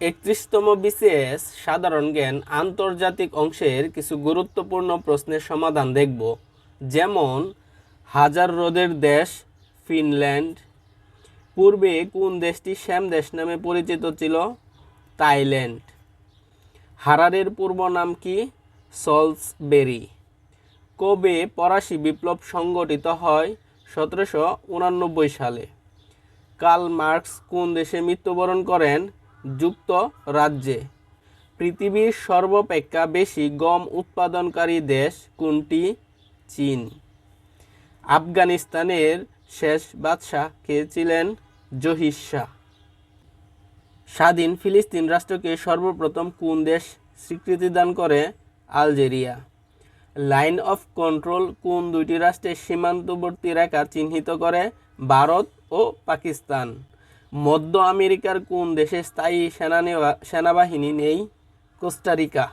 একত্রিশতম BCS সাধারণ জ্ঞান আন্তর্জাতিক অংশের কিছু গুরুত্বপূর্ণ প্রশ্নের সমাধান দেখব, যেমন, হাজার হ্রদের দেশ, ফিনল্যান্ড। পূর্বে কোন দেশটি শ্যাম দেশ নামে পরিচিত ছিল? থাইল্যান্ড। হারারের পূর্ব নাম কি? সলসবেরি। কবে ফরাসি বিপ্লব সংগঠিত হয়? সতেরোশো উনানব্বই সালে। কার্ল মার্কস কোন দেশে মৃত্যুবরণ করেন? যুক্তরাজ্যে পৃথিবীর সর্বাপেক্ষা বেশি গম উৎপাদনকারী দেশ কোনটি? চীন। আফগানিস্তানের শেষ বাদশাহ কে ছিলেন? জহির স্বাধীন ফিলিস্তিন রাষ্ট্রকে সর্বপ্রথম কোন দেশ স্বীকৃতি দান করে? আলজেরিয়া। লাইন অফ কন্ট্রোল কোন দুইটি রাষ্ট্রের সীমান্তবর্তী রেখা চিহ্নিত করে? ভারত ও পাকিস্তান। মধ্য আমেরিকার কোন দেশে স্থায়ী সেনাবাহিনী নেই? কোস্টারিকা।